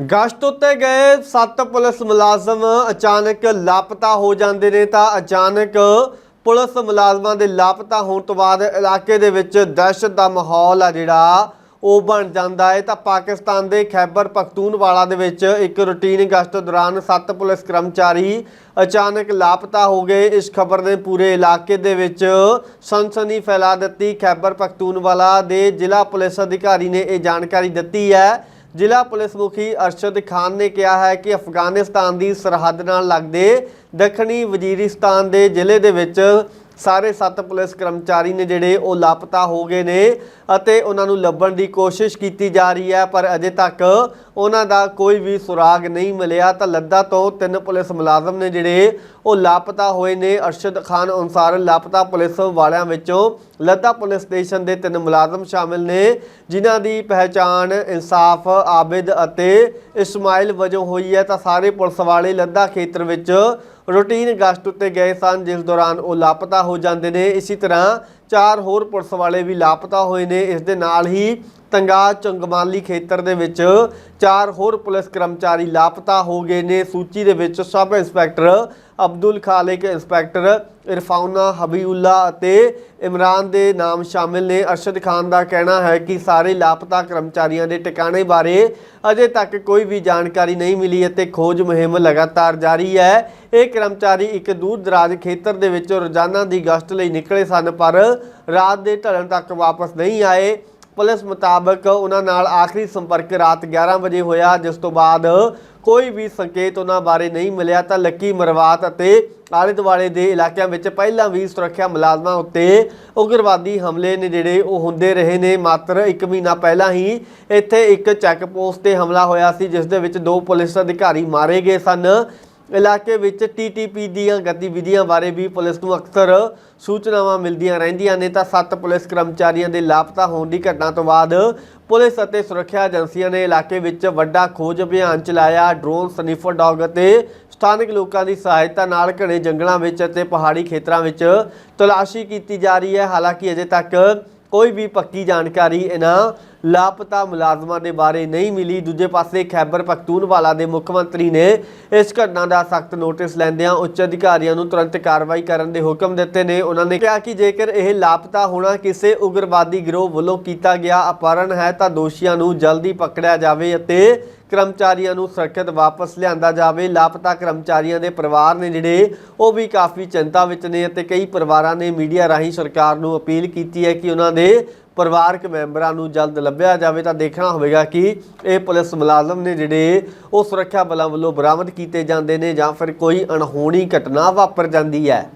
ਗਸ਼ਤ ਉੱਤੇ ਗਏ ਸੱਤ ਪੁਲਿਸ ਮੁਲਾਜ਼ਮ ਅਚਾਨਕ ਲਾਪਤਾ ਹੋ ਜਾਂਦੇ ਨੇ ਤਾਂ ਅਚਾਨਕ ਪੁਲਿਸ ਮੁਲਾਜ਼ਮਾਂ ਦੇ ਲਾਪਤਾ ਹੋਣ ਤੋਂ ਬਾਅਦ ਇਲਾਕੇ ਦੇ ਵਿੱਚ ਦਹਿਸ਼ਤ ਦਾ ਮਾਹੌਲ ਆ ਜਿਹੜਾ, ਉਹ ਬਣ ਜਾਂਦਾ ਹੈ। ਤਾਂ ਪਾਕਿਸਤਾਨ ਦੇ ਖੈਬਰ ਪਖਤੂਨਵਾਲਾ ਦੇ ਵਿੱਚ ਇੱਕ ਰੂਟੀਨ ਗਸ਼ਤ ਦੌਰਾਨ ਸੱਤ ਪੁਲਿਸ ਕਰਮਚਾਰੀ ਅਚਾਨਕ ਲਾਪਤਾ ਹੋ ਗਏ। ਇਸ ਖਬਰ ਨੇ ਪੂਰੇ ਇਲਾਕੇ ਦੇ ਵਿੱਚ ਸਨਸਨੀ ਫੈਲਾ ਦਿੱਤੀ। ਖੈਬਰ ਪਖਤੂਨਵਾਲਾ ਦੇ ਜ਼ਿਲ੍ਹਾ ਪੁਲਿਸ ਅਧਿਕਾਰੀ ਨੇ ਇਹ ਜਾਣਕਾਰੀ ਦਿੱਤੀ ਹੈ ਜ਼ਿਲ੍ਹਾ ਪੁਲਿਸ ਮੁਖੀ ਅਰਸ਼ਦ ਖਾਨ ਨੇ ਕਿਹਾ ਹੈ ਕਿ ਅਫਗਾਨਿਸਤਾਨ ਦੀ ਸਰਹੱਦ ਨਾਲ ਲੱਗਦੇ ਦੱਖਣੀ ਵਜ਼ੀਰਿਸਤਾਨ ਦੇ ਜ਼ਿਲ੍ਹੇ ਦੇ ਵਿੱਚ ਸਾਰੇ ਸੱਤ ਪੁਲਿਸ ਕਰਮਚਾਰੀ ਨੇ ਜਿਹੜੇ ਉਹ ਲਾਪਤਾ ਹੋ ਗਏ ਨੇ ਅਤੇ ਉਹਨਾਂ ਨੂੰ ਲੱਭਣ ਦੀ ਕੋਸ਼ਿਸ਼ ਕੀਤੀ ਜਾ ਰਹੀ ਹੈ, ਪਰ ਅਜੇ ਤੱਕ ਉਹਨਾਂ ਦਾ ਕੋਈ ਵੀ ਸੁਰਾਗ ਨਹੀਂ ਮਿਲਿਆ। ਤਾਂ ਲੱਦਾ ਤੋਂ ਤਿੰਨ ਪੁਲਿਸ ਮੁਲਾਜ਼ਮ ਨੇ ਜਿਹੜੇ ਉਹ ਲਾਪਤਾ ਹੋਏ ਨੇ। ਅਰਸ਼ਦ ਖਾਨ ਅਨੁਸਾਰ ਲਾਪਤਾ ਪੁਲਿਸ ਵਾਲਿਆਂ ਵਿੱਚੋਂ ਲੱਦਾ ਪੁਲਿਸ ਸਟੇਸ਼ਨ ਦੇ ਤਿੰਨ ਮੁਲਾਜ਼ਮ ਸ਼ਾਮਿਲ ਨੇ, ਜਿਨ੍ਹਾਂ ਦੀ ਪਹਿਚਾਣ ਇਨਸਾਫ, ਆਬਿਦ ਅਤੇ ਇਸਮਾਇਲ ਵਜੋਂ ਹੋਈ ਹੈ। ਤਾਂ ਸਾਰੇ ਪੁਲਿਸ ਵਾਲੇ ਲੱਦਾ ਖੇਤਰ ਵਿੱਚ ਰੂਟੀਨ ਗਸ਼ਤ ਉੱਤੇ ਗਏ ਸਨ, ਜਿਸ ਦੌਰਾਨ ਉਹ ਲਾਪਤਾ ਹੋ ਜਾਂਦੇ ਨੇ। ਇਸੇ ਤਰ੍ਹਾਂ ਚਾਰ ਹੋਰ ਪੁਲਿਸ ਵਾਲੇ ਵੀ ਲਾਪਤਾ ਹੋਏ ਨੇ। ਇਸ ਦੇ ਨਾਲ ਹੀ ਤੰਗਾ ਚੰਗਮਾਲੀ ਖੇਤਰ ਦੇ ਵਿੱਚ ਚਾਰ ਹੋਰ ਪੁਲਿਸ ਕਰਮਚਾਰੀ ਲਾਪਤਾ ਹੋ ਗਏ ਨੇ। ਸੂਚੀ ਦੇ ਵਿੱਚ sub inspector Abdul Khaliq, inspector ਇਰਫਾਉਨਾ ਹਬੀਉੱਲਾ ਅਤੇ ਇਮਰਾਨ ਦੇ ਨਾਮ ਸ਼ਾਮਿਲ ਨੇ। ਅਰਸ਼ਦ ਖਾਨ ਦਾ ਕਹਿਣਾ ਹੈ ਕਿ ਸਾਰੇ ਲਾਪਤਾ ਕਰਮਚਾਰੀਆਂ ਦੇ ਟਿਕਾਣੇ ਬਾਰੇ ਅਜੇ ਤੱਕ ਕੋਈ ਵੀ ਜਾਣਕਾਰੀ ਨਹੀਂ ਮਿਲੀ ਅਤੇ ਖੋਜ ਮੁਹਿੰਮ ਲਗਾਤਾਰ ਜਾਰੀ ਹੈ। ਇਹ ਕਰਮਚਾਰੀ ਇੱਕ ਦੂਰ ਦਰਾਜ ਖੇਤਰ ਦੇ ਵਿੱਚ ਰੋਜ਼ਾਨਾ ਦੀ ਗਸ਼ਤ ਲਈ ਨਿਕਲੇ ਸਨ, ਪਰ ਰਾਤ ਦੇ ਢਲਣ ਤੱਕ ਵਾਪਸ ਨਹੀਂ ਆਏ। ਪੁਲਿਸ ਮੁਤਾਬਕ ਉਹਨਾਂ ਨਾਲ ਆਖਰੀ ਸੰਪਰਕ ਰਾਤ 11 ਵਜੇ ਹੋਇਆ, ਜਿਸ ਤੋਂ ਬਾਅਦ ਕੋਈ ਵੀ ਸੰਕੇਤ ਉਹਨਾਂ ਬਾਰੇ ਨਹੀਂ ਮਿਲਿਆ ਤਾਂ ਲੱਕੀ ਮਰਵਾਤ ਅਤੇ ਆਲੇ ਦੁਆਲੇ ਦੇ ਇਲਾਕਿਆਂ ਵਿੱਚ ਪਹਿਲਾਂ ਵੀ ਸੁਰੱਖਿਆ ਮੁਲਾਜ਼ਮਾਂ ਉੱਤੇ ਉਗਰਵਾਦੀ ਹਮਲੇ ਨੇ ਜਿਹੜੇ ਉਹ ਹੁੰਦੇ ਰਹੇ ਨੇ, ਮਾਤਰ 1 ਮਹੀਨਾ ਪਹਿਲਾਂ ਹੀ ਇੱਥੇ ਇੱਕ ਚੈੱਕ ਪੋਸਟ ਤੇ ਹਮਲਾ ਹੋਇਆ ਸੀ, ਜਿਸ ਦੇ ਵਿੱਚ ਦੋ ਪੁਲਿਸ ਅਧਿਕਾਰੀ ਮਾਰੇ ਗਏ ਸਨ। ਇਲਾਕੇ ਵਿੱਚ ਟੀਟੀਪੀ ਦੀਆਂ ਗਤੀਵਿਧੀਆਂ ਬਾਰੇ ਵੀ ਪੁਲਿਸ ਨੂੰ ਅਕਸਰ ਸੂਚਨਾਵਾਂ ਮਿਲਦੀਆਂ ਰਹਿੰਦੀਆਂ ਨੇ, ਤਾਂ ਸੱਤ ਪੁਲਿਸ ਕਰਮਚਾਰੀਆਂ ਦੇ ਲਾਪਤਾ ਹੋਣ ਦੀ ਘਟਨਾ ਤੋਂ ਬਾਅਦ ਪੁਲਿਸ ਅਤੇ ਸੁਰੱਖਿਆ ਏਜੰਸੀਆਂ ਨੇ ਇਲਾਕੇ ਵਿੱਚ ਵੱਡਾ ਖੋਜ ਅਭਿਆਨ ਚਲਾਇਆ। ਡਰੋਨ, ਸਨੀਫਰ ਡੌਗ ਅਤੇ ਸਥਾਨਕ ਲੋਕਾਂ ਦੀ ਸਹਾਇਤਾ ਨਾਲ ਘਣੇ ਜੰਗਲਾਂ ਵਿੱਚ ਅਤੇ ਪਹਾੜੀ ਖੇਤਰਾਂ ਵਿੱਚ ਤਲਾਸ਼ੀ ਕੀਤੀ ਜਾ ਰਹੀ ਹੈ। ਹਾਲਾਂਕਿ ਅਜੇ ਤੱਕ ਕੋਈ ਵੀ ਪੱਕੀ ਜਾਣਕਾਰੀ ਇਹਨਾਂ ਲਾਪਤਾ ਮੁਲਾਜ਼ਮਾਂ ਦੇ ਬਾਰੇ ਨਹੀਂ ਮਿਲੀ। ਦੂਜੇ ਪਾਸੇ ਖੈਬਰ ਪਖਤੂਨਵਾਲਾ ਦੇ ਮੁੱਖ ਮੰਤਰੀ ਨੇ ਇਸ ਘਟਨਾ ਦਾ ਸਖਤ ਨੋਟਿਸ ਲੈਂਦਿਆਂ ਉੱਚ ਅਧਿਕਾਰੀਆਂ ਨੂੰ ਤੁਰੰਤ ਕਾਰਵਾਈ ਕਰਨ ਦੇ ਹੁਕਮ ਦਿੱਤੇ ਨੇ। ਉਹਨਾਂ ਨੇ ਕਿਹਾ ਕਿ ਜੇਕਰ ਇਹ ਲਾਪਤਾ ਹੋਣਾ ਕਿਸੇ ਉਗਰਵਾਦੀ ਗਿਰੋਹ ਵੱਲੋਂ ਕੀਤਾ ਗਿਆ ਅਪਹਰਣ ਹੈ, ਤਾਂ ਦੋਸ਼ੀਆਂ ਨੂੰ ਜਲਦੀ ਪਕੜਿਆ ਜਾਵੇ ਅਤੇ ਕਰਮਚਾਰੀਆਂ ਨੂੰ ਸੁਰੱਖਿਅਤ ਵਾਪਸ ਲਿਆਂਦਾ ਜਾਵੇ। ਲਾਪਤਾ ਕਰਮਚਾਰੀਆਂ ਦੇ ਪਰਿਵਾਰ ਨੇ ਜਿਹੜੇ, ਉਹ ਵੀ ਕਾਫੀ ਚਿੰਤਾ ਵਿੱਚ ਨੇ ਅਤੇ ਕਈ ਪਰਿਵਾਰਾਂ ਨੇ ਮੀਡੀਆ ਰਾਹੀਂ ਸਰਕਾਰ ਨੂੰ ਅਪੀਲ ਕੀਤੀ ਹੈ ਕਿ ਉਹਨਾਂ ਦੇ ਪਰਿਵਾਰਕ ਮੈਂਬਰਾਂ ਨੂੰ ਜਲਦ ਲੱਭਿਆ ਜਾਵੇ ਤਾਂ ਦੇਖਣਾ ਹੋਵੇਗਾ ਕਿ ਇਹ ਪੁਲਿਸ ਮੁਲਾਜ਼ਮ ਨੇ ਜਿਹੜੇ ਉਹ ਸੁਰੱਖਿਆ ਬਲਾਂ ਵੱਲੋਂ ਬਰਾਮਦ ਕੀਤੇ ਜਾਂਦੇ ਨੇ ਜਾਂ ਫਿਰ ਕੋਈ ਅਣਹੋਣੀ ਘਟਨਾ ਵਾਪਰ ਜਾਂਦੀ ਹੈ।